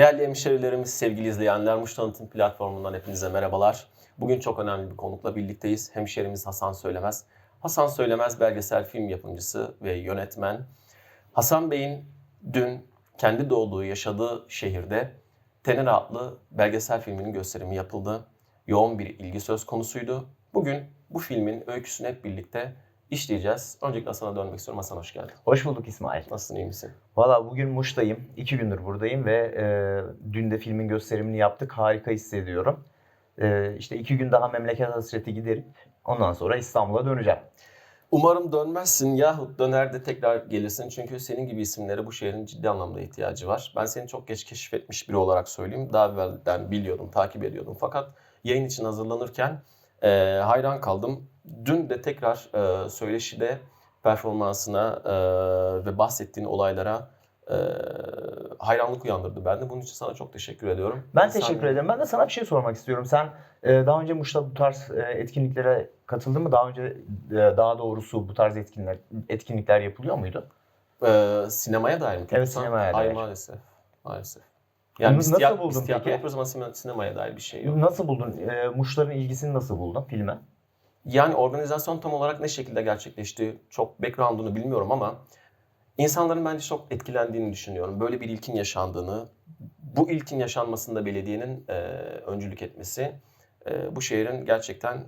Değerli hemşerilerimiz, sevgili izleyenler, Muş Tanıtım Platformu'ndan hepinize merhabalar. Bugün çok önemli bir konukla birlikteyiz. Hemşerimiz Hasan Söylemez. Hasan Söylemez belgesel film yapımcısı ve yönetmen. Hasan Bey'in dün kendi doğduğu, yaşadığı şehirde Tenere adlı belgesel filminin gösterimi yapıldı. Yoğun bir ilgi söz konusuydu. Bugün bu filmin öyküsünü hep birlikte işleyeceğiz. Öncelikle Hasan'a dönmek istiyorum. Hasan hoş geldin. Hoş bulduk İsmail. Nasılsın, iyi misin? Valla bugün Muş'tayım. İki gündür buradayım ve e, dün de filmin gösterimini yaptık. Harika hissediyorum. E, işte iki gün daha memleket hasreti giderip ondan sonra İstanbul'a döneceğim. Umarım dönmezsin yahut döner de tekrar gelirsin. Çünkü senin gibi isimlere bu şehrin ciddi anlamda ihtiyacı var. Ben seni çok geç keşfetmiş biri olarak söyleyeyim. Daha evvelden biliyordum, takip ediyordum. Fakat yayın için hazırlanırken e, hayran kaldım. Dün de tekrar e, söyleşide performansına e, ve bahsettiğin olaylara e, hayranlık uyandırdı bende. Bunun için sana çok teşekkür ediyorum. Ben İnsan- teşekkür ederim. Ben de sana bir şey sormak istiyorum. Sen e, daha önce Muş'ta bu tarz e, etkinliklere katıldın mı? Daha önce e, daha doğrusu bu tarz etkinlikler etkinlikler yapılıyor muydu? Ee, sinemaya dair mi? Evet, Sen- sinemaya Ay dair. maalesef. Maalesef. Yani biz, Nasıl tiya- buldun biz tiyatro peki? yapıyoruz ama sine- sinemaya dair bir şey yok. Nasıl buldun? E, Muşların ilgisini nasıl buldun filme? Yani organizasyon tam olarak ne şekilde gerçekleşti çok background'unu bilmiyorum ama insanların bence çok etkilendiğini düşünüyorum. Böyle bir ilkin yaşandığını, bu ilkin yaşanmasında belediyenin e, öncülük etmesi e, bu şehrin gerçekten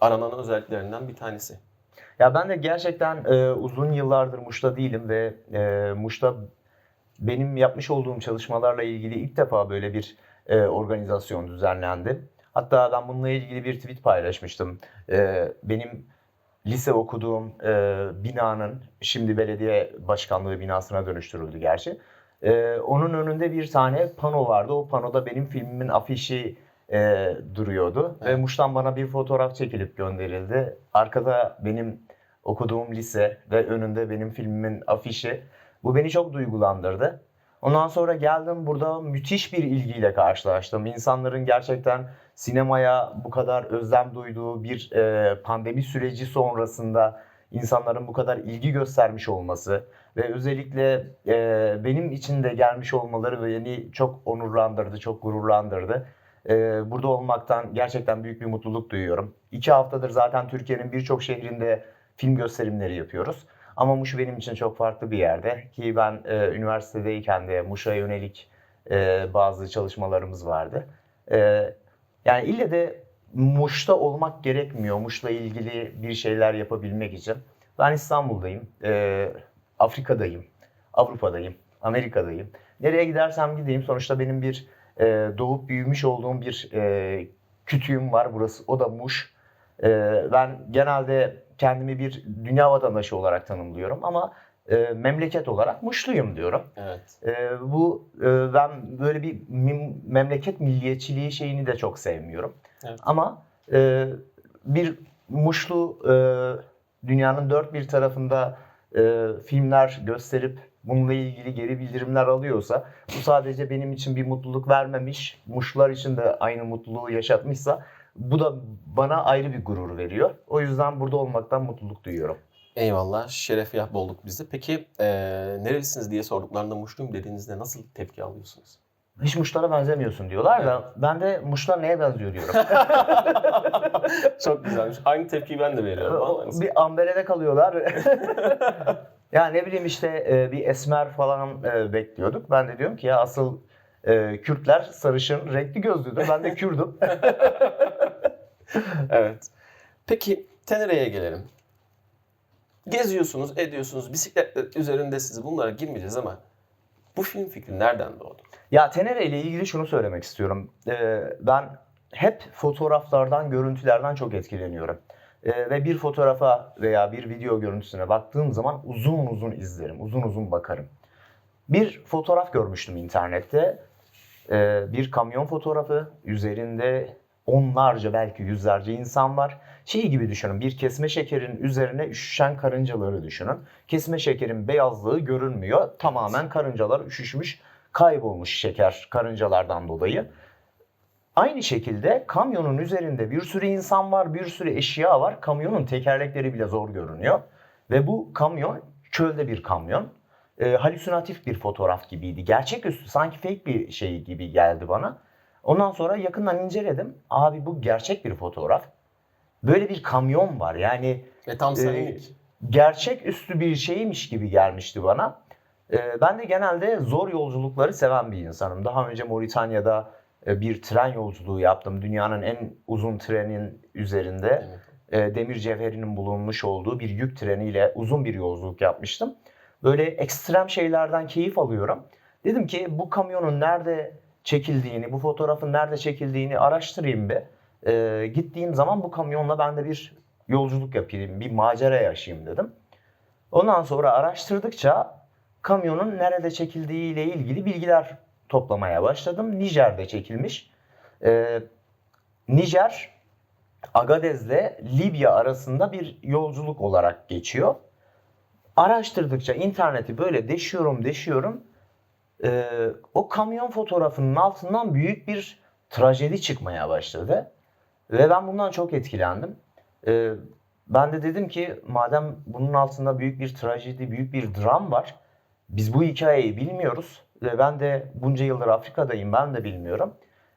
aranan özelliklerinden bir tanesi. Ya ben de gerçekten e, uzun yıllardır Muş'ta değilim ve e, Muş'ta benim yapmış olduğum çalışmalarla ilgili ilk defa böyle bir e, organizasyon düzenlendi. Hatta ben bununla ilgili bir tweet paylaşmıştım. E, benim lise okuduğum e, binanın şimdi belediye başkanlığı binasına dönüştürüldü gerçi. E, onun önünde bir tane pano vardı. O panoda benim filmimin afişi e, duruyordu. Ve. Muş'tan bana bir fotoğraf çekilip gönderildi. Arkada benim okuduğum lise ve önünde benim filmimin afişi. Bu beni çok duygulandırdı. Ondan sonra geldim burada müthiş bir ilgiyle karşılaştım. İnsanların gerçekten sinemaya bu kadar özlem duyduğu bir e, pandemi süreci sonrasında insanların bu kadar ilgi göstermiş olması ve özellikle e, benim için de gelmiş olmaları beni çok onurlandırdı, çok gururlandırdı. E, burada olmaktan gerçekten büyük bir mutluluk duyuyorum. İki haftadır zaten Türkiye'nin birçok şehrinde film gösterimleri yapıyoruz. Ama Muş benim için çok farklı bir yerde ki ben e, üniversitedeyken de Muş'a yönelik e, bazı çalışmalarımız vardı. E, yani ille de Muş'ta olmak gerekmiyor. Muş'la ilgili bir şeyler yapabilmek için. Ben İstanbul'dayım, e, Afrika'dayım, Avrupa'dayım, Amerika'dayım. Nereye gidersem gideyim sonuçta benim bir e, doğup büyümüş olduğum bir e, kütüğüm var. Burası o da Muş. E, ben genelde kendimi bir dünya vatandaşı olarak tanımlıyorum ama e, memleket olarak Muşluyum diyorum. Evet. E, bu e, ben böyle bir memleket milliyetçiliği şeyini de çok sevmiyorum. Evet. Ama e, bir Muşlu e, dünyanın dört bir tarafında e, filmler gösterip bununla ilgili geri bildirimler alıyorsa bu sadece benim için bir mutluluk vermemiş, Muşlular için de aynı mutluluğu yaşatmışsa bu da bana ayrı bir gurur veriyor. O yüzden burada olmaktan mutluluk duyuyorum. Eyvallah. Şeref yap olduk biz de. Peki e, nerelisiniz diye sorduklarında Muşluyum dediğinizde nasıl tepki alıyorsunuz? Hiç Muşlara benzemiyorsun diyorlar da ben de Muşlar neye benziyor diyorum. Çok güzelmiş. Aynı tepkiyi ben de veriyorum. Vallahi. bir amberede kalıyorlar. ya ne bileyim işte e, bir esmer falan e, bekliyorduk. Ben de diyorum ki ya asıl e, Kürtler sarışın renkli gözlüdür. Ben de Kürdüm. evet. Peki Tenere'ye gelelim. Geziyorsunuz, ediyorsunuz, bisikletle üzerindesiniz. Bunlara girmeyeceğiz ama bu film fikri nereden doğdu? ya Tenere ile ilgili şunu söylemek istiyorum. E, ben hep fotoğraflardan, görüntülerden çok etkileniyorum. E, ve bir fotoğrafa veya bir video görüntüsüne baktığım zaman uzun uzun izlerim, uzun uzun bakarım. Bir fotoğraf görmüştüm internette. Ee, bir kamyon fotoğrafı üzerinde onlarca belki yüzlerce insan var. Şey gibi düşünün bir kesme şekerin üzerine üşüşen karıncaları düşünün. Kesme şekerin beyazlığı görünmüyor. Tamamen karıncalar üşüşmüş, kaybolmuş şeker karıncalardan dolayı. Aynı şekilde kamyonun üzerinde bir sürü insan var, bir sürü eşya var. Kamyonun tekerlekleri bile zor görünüyor. Ve bu kamyon çölde bir kamyon. E, halüsinatif bir fotoğraf gibiydi. Gerçeküstü sanki fake bir şey gibi geldi bana. Ondan sonra yakından inceledim. Abi bu gerçek bir fotoğraf. Böyle bir kamyon var. Yani Ve tam unik. gerçek üstü bir şeymiş gibi gelmişti bana. Ee, ben de genelde zor yolculukları seven bir insanım. Daha önce Moritanya'da e, bir tren yolculuğu yaptım. Dünyanın en uzun trenin üzerinde Evet. e, demir cevherinin bulunmuş olduğu bir yük treniyle uzun bir yolculuk yapmıştım. Böyle ekstrem şeylerden keyif alıyorum. Dedim ki bu kamyonun nerede çekildiğini, bu fotoğrafın nerede çekildiğini araştırayım bir. E, gittiğim zaman bu kamyonla ben de bir yolculuk yapayım, bir macera yaşayayım dedim. Ondan sonra araştırdıkça kamyonun nerede çekildiği ile ilgili bilgiler toplamaya başladım. Nijer'de çekilmiş. E, Nijer Agadez'le Libya arasında bir yolculuk olarak geçiyor. Araştırdıkça interneti böyle deşiyorum deşiyorum. Ee, o kamyon fotoğrafının altından büyük bir trajedi çıkmaya başladı. Ve ben bundan çok etkilendim. Ee, ben de dedim ki madem bunun altında büyük bir trajedi, büyük bir dram var. Biz bu hikayeyi bilmiyoruz. Ve ben de bunca yıldır Afrika'dayım ben de bilmiyorum.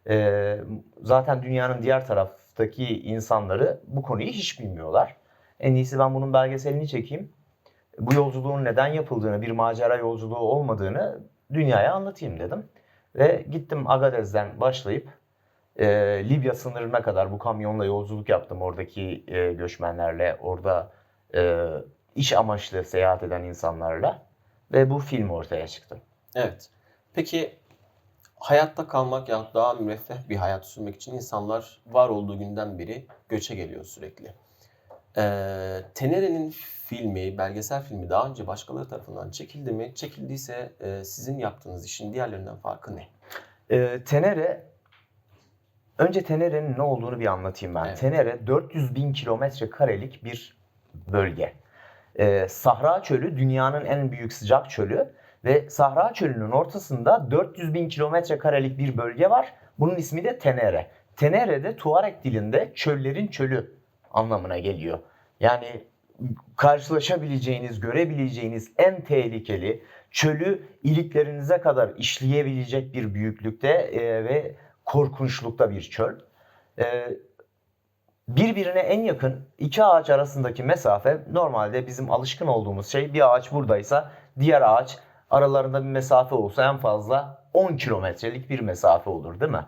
Ee, zaten dünyanın diğer taraftaki insanları bu konuyu hiç bilmiyorlar. En iyisi ben bunun belgeselini çekeyim. Bu yolculuğun neden yapıldığını, bir macera yolculuğu olmadığını dünyaya anlatayım dedim. Ve gittim Agadez'den başlayıp e, Libya sınırına kadar bu kamyonla yolculuk yaptım oradaki e, göçmenlerle, orada e, iş amaçlı seyahat eden insanlarla ve bu film ortaya çıktı. Evet. Peki hayatta kalmak ya daha müreffeh bir hayat sürmek için insanlar var olduğu günden beri göçe geliyor sürekli. Tenere'nin filmi, belgesel filmi daha önce başkaları tarafından çekildi mi? Çekildiyse e, sizin yaptığınız işin diğerlerinden farkı ne? E, Tenere, önce Tenere'nin ne olduğunu bir anlatayım ben. Evet. Tenere 400 bin kilometre karelik bir bölge. E, Sahra Çölü dünyanın en büyük sıcak çölü ve Sahra Çölü'nün ortasında 400 bin kilometre karelik bir bölge var. Bunun ismi de Tenere. Tenere de Tuareg dilinde çöllerin çölü anlamına geliyor. Yani karşılaşabileceğiniz, görebileceğiniz en tehlikeli çölü iliklerinize kadar işleyebilecek bir büyüklükte e, ve korkunçlukta bir çöl. E, birbirine en yakın iki ağaç arasındaki mesafe normalde bizim alışkın olduğumuz şey bir ağaç buradaysa diğer ağaç aralarında bir mesafe olsa en fazla 10 kilometrelik bir mesafe olur değil mi?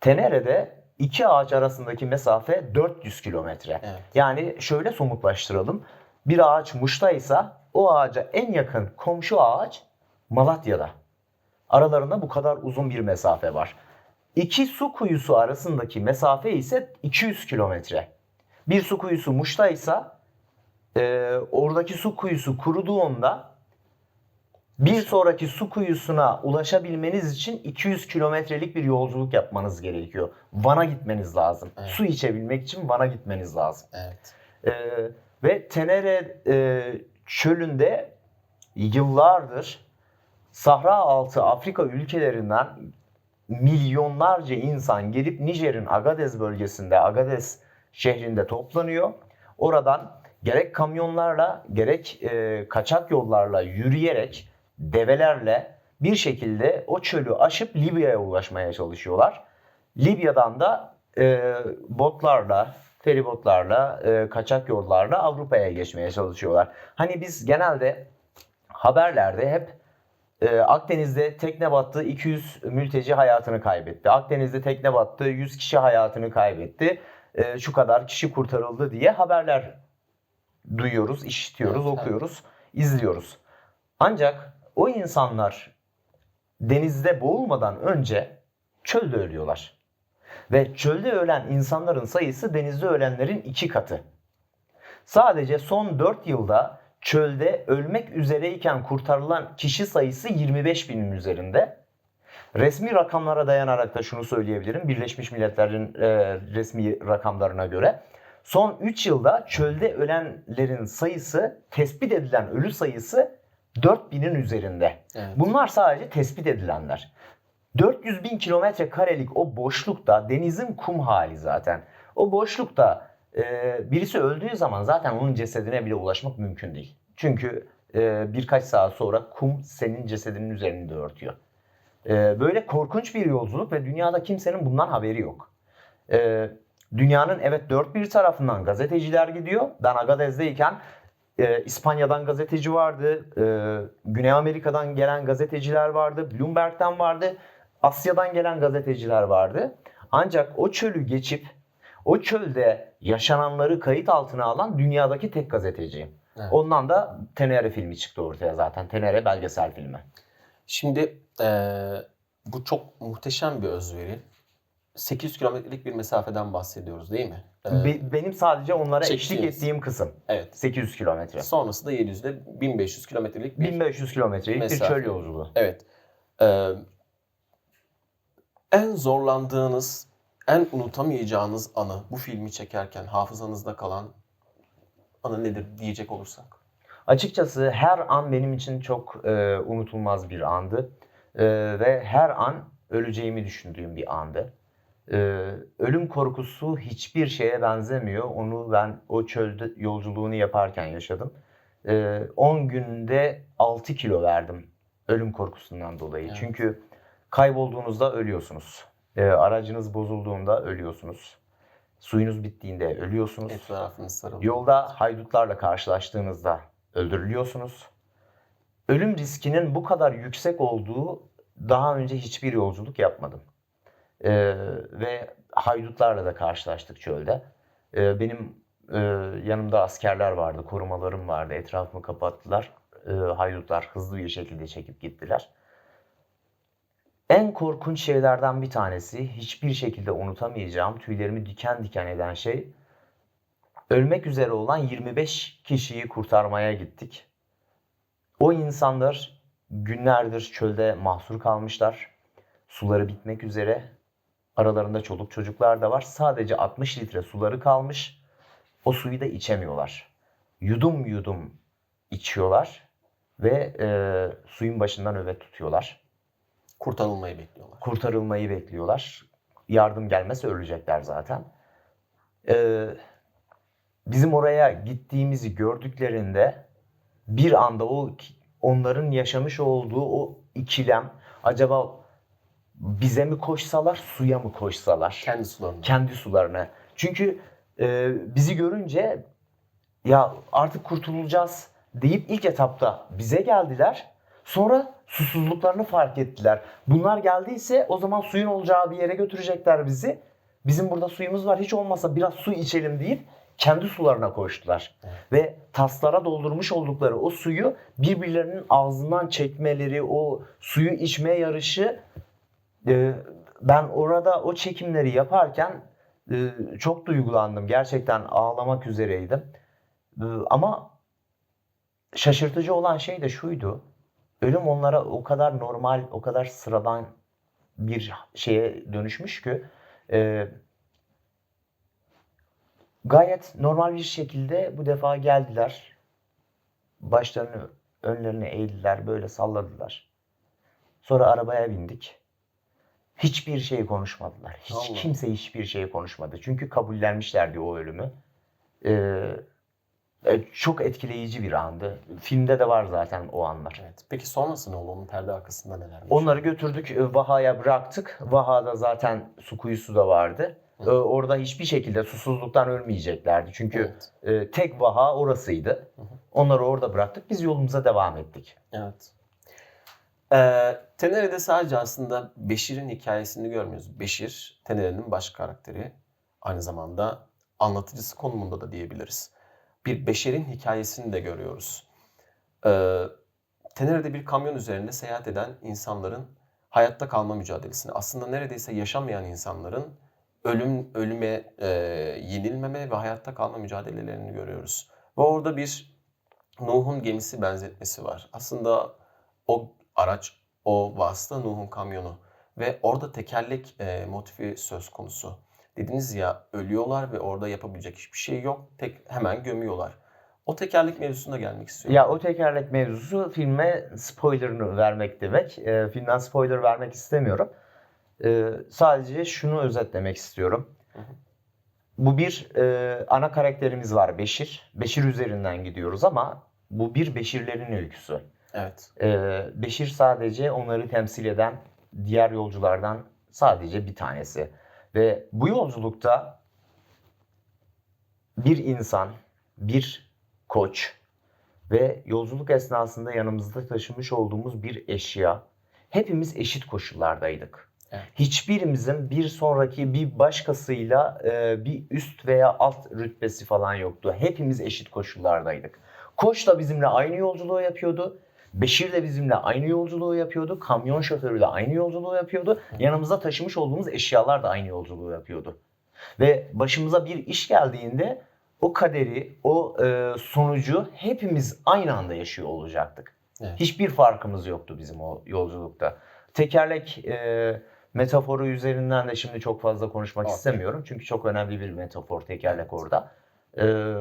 Tenere'de iki ağaç arasındaki mesafe 400 kilometre. Evet. Yani şöyle somutlaştıralım. Bir ağaç Muş'taysa o ağaca en yakın komşu ağaç Malatya'da. Aralarında bu kadar uzun bir mesafe var. İki su kuyusu arasındaki mesafe ise 200 kilometre. Bir su kuyusu Muş'taysa e, oradaki su kuyusu kuruduğunda bir sonraki su kuyusuna ulaşabilmeniz için 200 kilometrelik bir yolculuk yapmanız gerekiyor. Van'a gitmeniz lazım. Evet. Su içebilmek için Van'a gitmeniz lazım. Evet. Ee, ve Tenere e, çölünde yıllardır Sahra altı Afrika ülkelerinden milyonlarca insan gelip Nijer'in Agadez bölgesinde, Agadez şehrinde toplanıyor. Oradan gerek kamyonlarla gerek e, kaçak yollarla yürüyerek develerle bir şekilde o çölü aşıp Libya'ya ulaşmaya çalışıyorlar. Libya'dan da e, botlarla, feribotlarla, e, kaçak yollarla Avrupa'ya geçmeye çalışıyorlar. Hani biz genelde haberlerde hep e, Akdeniz'de tekne battı 200 mülteci hayatını kaybetti. Akdeniz'de tekne battı 100 kişi hayatını kaybetti. E, şu kadar kişi kurtarıldı diye haberler duyuyoruz, işitiyoruz, okuyoruz, izliyoruz. Ancak o insanlar denizde boğulmadan önce çölde ölüyorlar. Ve çölde ölen insanların sayısı denizde ölenlerin iki katı. Sadece son 4 yılda çölde ölmek üzereyken kurtarılan kişi sayısı 25 binin üzerinde. Resmi rakamlara dayanarak da şunu söyleyebilirim. Birleşmiş Milletler'in e, resmi rakamlarına göre son 3 yılda çölde ölenlerin sayısı, tespit edilen ölü sayısı 4000'in üzerinde. Evet. Bunlar sadece tespit edilenler. 400 bin kilometre karelik o boşlukta denizin kum hali zaten. O boşlukta e, birisi öldüğü zaman zaten onun cesedine bile ulaşmak mümkün değil. Çünkü e, birkaç saat sonra kum senin cesedinin üzerini de örtüyor. E, böyle korkunç bir yolculuk ve dünyada kimsenin bundan haberi yok. E, dünyanın evet dört bir tarafından gazeteciler gidiyor. Ben Agadez'deyken e, İspanya'dan gazeteci vardı, e, Güney Amerika'dan gelen gazeteciler vardı, Bloomberg'den vardı, Asya'dan gelen gazeteciler vardı. Ancak o çölü geçip o çölde yaşananları kayıt altına alan dünyadaki tek gazeteci. Evet. Ondan da Tenere filmi çıktı ortaya zaten. Tenere belgesel filmi. Şimdi eee, bu çok muhteşem bir özveri. 800 kilometrelik bir mesafeden bahsediyoruz değil mi? Eee, Be- benim sadece onlara eşlik çektiniz. ettiğim kısım evet. 800 kilometre. Sonrası da 700'de 1500 kilometrelik bir 1500 kilometrelik bir Mesafe. çöl yolculuğu. Evet. Ee, en zorlandığınız, en unutamayacağınız anı bu filmi çekerken hafızanızda kalan anı nedir diyecek olursak? Açıkçası her an benim için çok e, unutulmaz bir andı. E, ve her an öleceğimi düşündüğüm bir andı. E, ölüm korkusu hiçbir şeye benzemiyor. Onu ben o çölde yolculuğunu yaparken yaşadım. E, 10 günde 6 kilo verdim ölüm korkusundan dolayı. Evet. Çünkü kaybolduğunuzda ölüyorsunuz. E, aracınız bozulduğunda ölüyorsunuz. Suyunuz bittiğinde ölüyorsunuz. Etrafınız sarıldı. Yolda haydutlarla karşılaştığınızda öldürülüyorsunuz. Ölüm riskinin bu kadar yüksek olduğu daha önce hiçbir yolculuk yapmadım. Ee, ve haydutlarla da karşılaştık çölde. Ee, benim e, yanımda askerler vardı, korumalarım vardı. Etrafımı kapattılar. Ee, haydutlar hızlı bir şekilde çekip gittiler. En korkunç şeylerden bir tanesi, hiçbir şekilde unutamayacağım, tüylerimi diken diken eden şey, ölmek üzere olan 25 kişiyi kurtarmaya gittik. O insanlar günlerdir çölde mahsur kalmışlar. Suları bitmek üzere. Aralarında çoluk çocuklar da var. Sadece 60 litre suları kalmış. O suyu da içemiyorlar. Yudum yudum içiyorlar ve e, suyun başından nöbet tutuyorlar. Kurtarılmayı bekliyorlar. Kurtarılmayı bekliyorlar. Yardım gelmezse ölecekler zaten. Ee, bizim oraya gittiğimizi gördüklerinde bir anda o onların yaşamış olduğu o ikilem acaba bize mi koşsalar suya mı koşsalar Kendi sularında. kendi sularına çünkü e, bizi görünce ya artık kurtulacağız deyip ilk etapta bize geldiler sonra susuzluklarını fark ettiler bunlar geldiyse o zaman suyun olacağı bir yere götürecekler bizi bizim burada suyumuz var hiç olmazsa biraz su içelim deyip kendi sularına koştular. Evet. Ve taslara doldurmuş oldukları o suyu birbirlerinin ağzından çekmeleri, o suyu içme yarışı e, ben orada o çekimleri yaparken e, çok duygulandım. Gerçekten ağlamak üzereydim. E, ama şaşırtıcı olan şey de şuydu. Ölüm onlara o kadar normal, o kadar sıradan bir şeye dönüşmüş ki e, gayet normal bir şekilde bu defa geldiler. Başlarını önlerine eğdiler, böyle salladılar. Sonra arabaya bindik. Hiçbir şey konuşmadılar. Hiç Allah. kimse hiçbir şey konuşmadı. Çünkü kabullenmişlerdi o ölümü. Ee, e, çok etkileyici bir andı. Filmde de var zaten o anlar. Evet. Peki sonrası ne oldu? Onun perde arkasında neler var? Onları götürdük e, Vaha'ya bıraktık. Vaha'da zaten su kuyusu da vardı. Hı. E, Orada hiçbir şekilde susuzluktan ölmeyeceklerdi. Çünkü Evet. tek Vaha orasıydı. Hı hı. Onları orada bıraktık. Biz yolumuza devam ettik. Evet. Ee, Tenere'de sadece aslında Beşir'in hikayesini görmüyoruz. Beşir, Tenere'nin baş karakteri. Aynı zamanda anlatıcısı konumunda da diyebiliriz. Bir Beşir'in hikayesini de görüyoruz. Ee, Tenere'de bir kamyon üzerinde seyahat eden insanların hayatta kalma mücadelesini, aslında neredeyse yaşamayan insanların ölüm ölüme e, yenilmeme ve hayatta kalma mücadelelerini görüyoruz. Ve orada bir Nuh'un gemisi benzetmesi var. Aslında o araç, o vasıta Nuh'un kamyonu ve orada tekerlek e, motifi söz konusu. Dediniz ya ölüyorlar ve orada yapabilecek hiçbir şey yok. Tek hemen gömüyorlar. O tekerlek mevzusuna gelmek istiyorum. Ya o tekerlek mevzusu filme spoilerını vermek demek. E, filmden spoiler vermek istemiyorum. E, sadece şunu özetlemek istiyorum. Hı hı. Bu bir e, ana karakterimiz var Beşir. Beşir üzerinden gidiyoruz ama Bu bir Beşirlerin öyküsü. Evet. Ee, Beşir sadece onları temsil eden diğer yolculardan sadece bir tanesi. Ve bu yolculukta bir insan, bir koç ve yolculuk esnasında yanımızda taşımış olduğumuz bir eşya. Hepimiz eşit koşullardaydık. Evet. Hiçbirimizin bir sonraki bir başkasıyla e, bir üst veya alt rütbesi falan yoktu. Hepimiz eşit koşullardaydık. Koç da bizimle aynı yolculuğu yapıyordu. Beşir de bizimle aynı yolculuğu yapıyordu. Kamyon şoförü de aynı yolculuğu yapıyordu. Yanımızda taşımış olduğumuz eşyalar da aynı yolculuğu yapıyordu. Ve başımıza bir iş geldiğinde o kaderi, o e, sonucu hepimiz aynı anda yaşıyor olacaktık. Evet. Hiçbir farkımız yoktu bizim o yolculukta. Tekerlek e, metaforu üzerinden de şimdi çok fazla konuşmak Okey. istemiyorum. Çünkü çok önemli bir metafor tekerlek orada. E,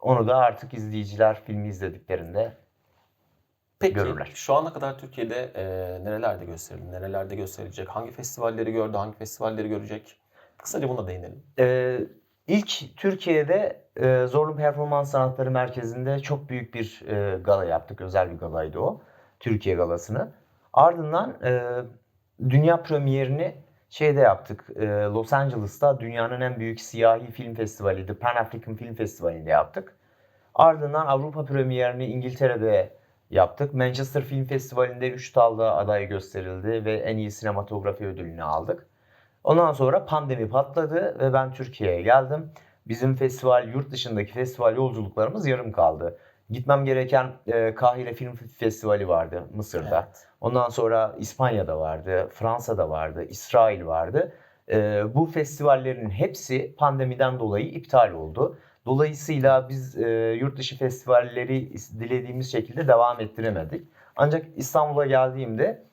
onu da artık izleyiciler filmi izlediklerinde Peki görürler. şu ana kadar Türkiye'de e, nerelerde gösterildi, nerelerde gösterilecek, hangi festivalleri gördü, hangi festivalleri görecek? Kısaca buna değinelim. Ee, ilk Türkiye'de e, Zorlu Performans Sanatları Merkezi'nde çok büyük bir e, gala yaptık. Özel bir galaydı o. Türkiye galasını. Ardından e, dünya premierini şeyde yaptık. e, Los Angeles'ta dünyanın en büyük siyahi film festivali, The Pan African Film Festivali'nde yaptık. Ardından Avrupa premierini İngiltere'de yaptık. Manchester Film Festivali'nde 3 dalda aday gösterildi ve en iyi sinematografi ödülünü aldık. Ondan sonra pandemi patladı ve ben Türkiye'ye geldim. Bizim festival, yurt dışındaki festival yolculuklarımız yarım kaldı. Gitmem gereken e, Kahire Film Festivali vardı Mısır'da. Evet. Ondan sonra İspanya'da vardı, Fransa'da vardı, İsrail vardı. E, bu festivallerin hepsi pandemiden dolayı iptal oldu. Dolayısıyla biz e, yurt dışı festivalleri dilediğimiz şekilde devam ettiremedik. Ancak İstanbul'a geldiğimde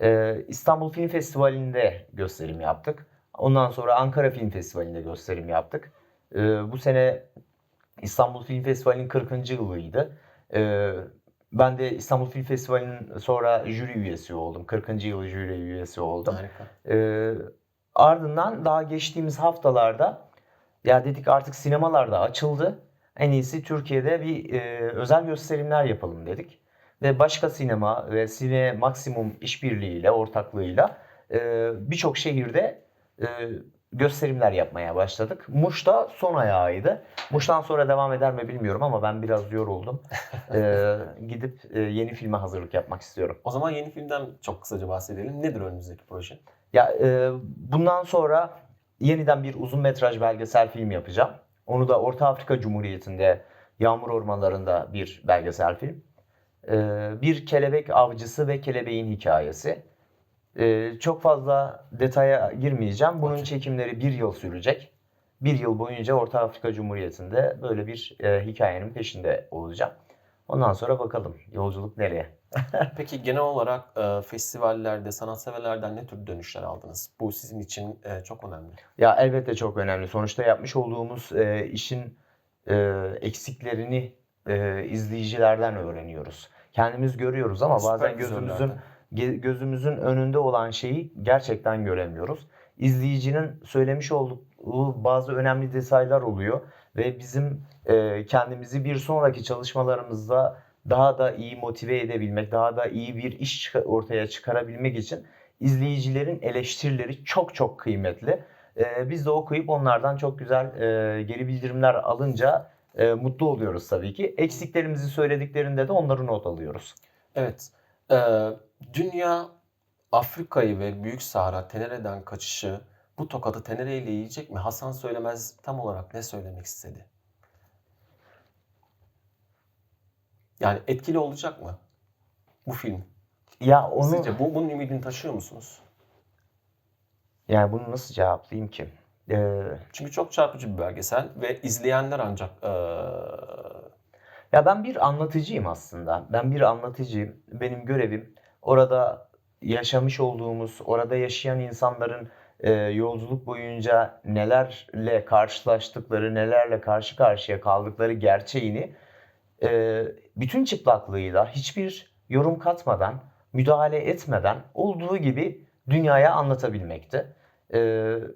e, İstanbul Film Festivali'nde gösterim yaptık. Ondan sonra Ankara Film Festivali'nde gösterim yaptık. E, bu sene İstanbul Film Festivali'nin 40. yılıydı. E, ben de İstanbul Film Festivali'nin sonra jüri üyesi oldum. 40. yılı jüri üyesi oldum. Harika. Ee, ardından daha geçtiğimiz haftalarda ya dedik artık sinemalarda açıldı. En iyisi Türkiye'de bir e, özel gösterimler yapalım dedik. Ve başka sinema ve Sine Maksimum işbirliğiyle, ortaklığıyla e, birçok şehirde e, gösterimler yapmaya başladık. Muş'ta son ayağıydı. Muş'tan sonra devam eder mi bilmiyorum ama ben biraz yoruldum. E, gidip e, yeni filme hazırlık yapmak istiyorum. O zaman yeni filmden çok kısaca bahsedelim. Nedir önümüzdeki proje? Ya e, bundan sonra yeniden bir uzun metraj belgesel film yapacağım. Onu da Orta Afrika Cumhuriyeti'nde yağmur ormanlarında bir belgesel film. E, bir kelebek avcısı ve kelebeğin hikayesi. E, çok fazla detaya girmeyeceğim. Bunun çekimleri bir yıl sürecek. Bir yıl boyunca Orta Afrika Cumhuriyeti'nde böyle bir e, hikayenin peşinde olacağım. Ondan sonra bakalım yolculuk nereye? Peki genel olarak e, festivallerde, sanatseverlerden ne tür dönüşler aldınız? Bu sizin için e, çok önemli. Ya elbette çok önemli. Sonuçta yapmış olduğumuz e, işin e, eksiklerini e, izleyicilerden öğreniyoruz. Kendimiz görüyoruz ama bazen gözümüzün ge- gözümüzün önünde olan şeyi gerçekten göremiyoruz. İzleyicinin söylemiş olduğu bazı önemli detaylar oluyor ve bizim e, kendimizi bir sonraki çalışmalarımızda daha da iyi motive edebilmek, daha da iyi bir iş ortaya çıkarabilmek için izleyicilerin eleştirileri çok çok kıymetli. Ee, biz de okuyup onlardan çok güzel e, geri bildirimler alınca e, mutlu oluyoruz tabii ki. Eksiklerimizi söylediklerinde de onları not alıyoruz. Evet. e, dünya Afrika'yı ve Büyük Sahra Tenere'den kaçışı bu tokadı Tenere yiyecek mi? Hasan Söylemez tam olarak ne söylemek istedi? Yani etkili olacak mı bu film? Ya onu Sizce bu, bunun ümidini taşıyor musunuz? yani bunu nasıl cevaplayayım ki? Ee, Çünkü çok çarpıcı bir belgesel ve izleyenler ancak e, Ya ben bir anlatıcıyım aslında. Ben bir anlatıcıyım. Benim görevim orada yaşamış olduğumuz, orada yaşayan insanların e, yolculuk boyunca nelerle karşılaştıkları, nelerle karşı karşıya kaldıkları gerçeğini e, bütün çıplaklığıyla hiçbir yorum katmadan, müdahale etmeden olduğu gibi dünyaya anlatabilmekti. E,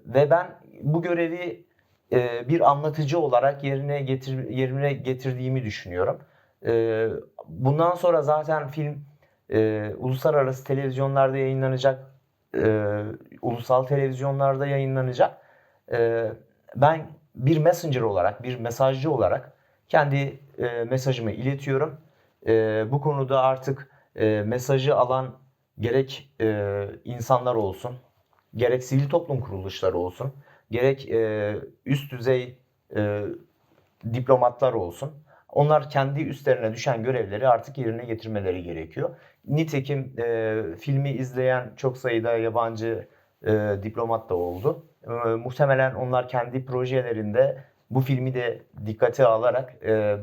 ve ben bu görevi e, bir anlatıcı olarak yerine getir yerine getirdiğimi düşünüyorum. E, bundan sonra zaten film e, uluslararası televizyonlarda yayınlanacak, e, ulusal televizyonlarda yayınlanacak. E, ben bir messenger olarak, bir mesajcı olarak kendi e, mesajımı iletiyorum. E, bu konuda artık e, mesajı alan gerek e, insanlar olsun, gerek sivil toplum kuruluşları olsun, gerek e, üst düzey e, diplomatlar olsun. Onlar kendi üstlerine düşen görevleri artık yerine getirmeleri gerekiyor. Nitekim e, filmi izleyen çok sayıda yabancı e, diplomat da oldu. E, muhtemelen onlar kendi projelerinde bu filmi de dikkate alarak e,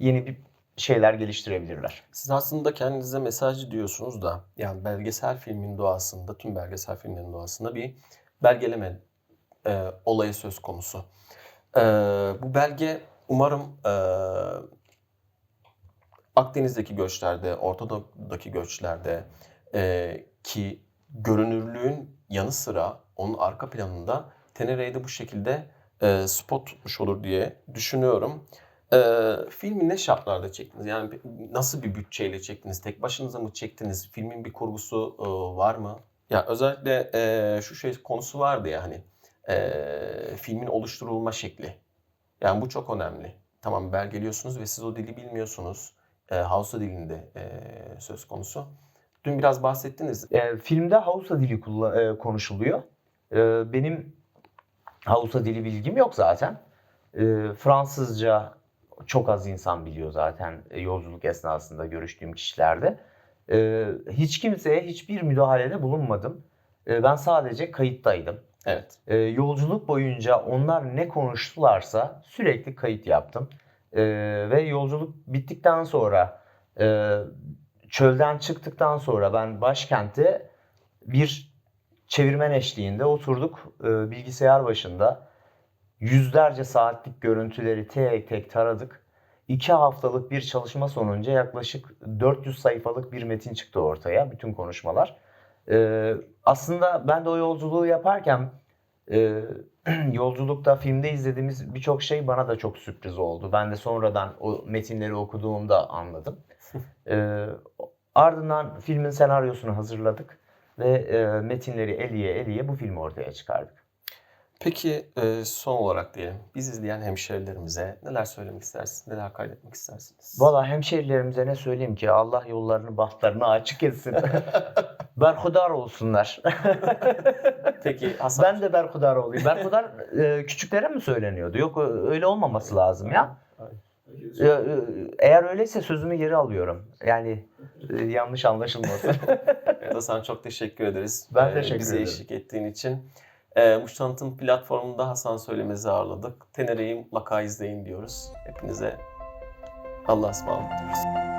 yeni bir şeyler geliştirebilirler. Siz aslında kendinize mesajcı diyorsunuz da yani belgesel filmin doğasında, tüm belgesel filmlerin doğasında bir belgeleme e, olayı söz konusu. E, bu belge umarım e, Akdeniz'deki göçlerde, Orta Doğu'daki göçlerde e, ki görünürlüğün yanı sıra onun arka planında Tenere'yi de bu şekilde e, spot tutmuş olur diye düşünüyorum. Ee, filmi ne şartlarda çektiniz? Yani nasıl bir bütçeyle çektiniz? Tek başınıza mı çektiniz? Filmin bir kurgusu e, var mı? Ya özellikle e, şu şey konusu vardı ya hani e, filmin oluşturulma şekli. Yani bu çok önemli. Tamam belgeliyorsunuz ve siz o dili bilmiyorsunuz. E, Hausa dilinde e, söz konusu. Dün biraz bahsettiniz. E, filmde Hausa dili e, konuşuluyor. E, benim Hausa dili bilgim yok zaten. E, Fransızca çok az insan biliyor zaten e, yolculuk esnasında görüştüğüm kişilerde. E, hiç kimseye hiçbir müdahalede bulunmadım. E, ben sadece kayıttaydım. Evet. E, yolculuk boyunca onlar ne konuştularsa sürekli kayıt yaptım. E, ve yolculuk bittikten sonra e, çölden çıktıktan sonra ben başkente bir çevirmen eşliğinde oturduk e, bilgisayar başında. Yüzlerce saatlik görüntüleri tek tek taradık. İki haftalık bir çalışma sonucu yaklaşık 400 sayfalık bir metin çıktı ortaya. Bütün konuşmalar. E, aslında ben de o yolculuğu yaparken e, yolculukta filmde izlediğimiz birçok şey bana da çok sürpriz oldu. Ben de sonradan o metinleri okuduğumda anladım. E, ardından filmin senaryosunu hazırladık ve e, metinleri eliye eliye bu filmi ortaya çıkardık. Peki e, son olarak diyelim. Biz izleyen hemşerilerimize neler söylemek istersiniz? Neler kaydetmek istersiniz? Valla hemşehrilerimize ne söyleyeyim ki Allah yollarını bahtlarını açık etsin. berhudar olsunlar. Peki Hasan ben de berhudar olayım. Berhudar e, küçüklere mi söyleniyordu? Yok öyle olmaması lazım ya. Eğer öyleyse sözümü geri alıyorum. Yani e, yanlış anlaşılmasın. Hasan çok teşekkür ederiz. Ben Ee, teşekkür Bize ederim. eşlik ettiğin için. Ee, Muş Tanıtım platformunda Hasan Söylemez'i ağırladık. Tenere'yi mutlaka izleyin diyoruz. Hepinize Allah'a ısmarladık diyoruz.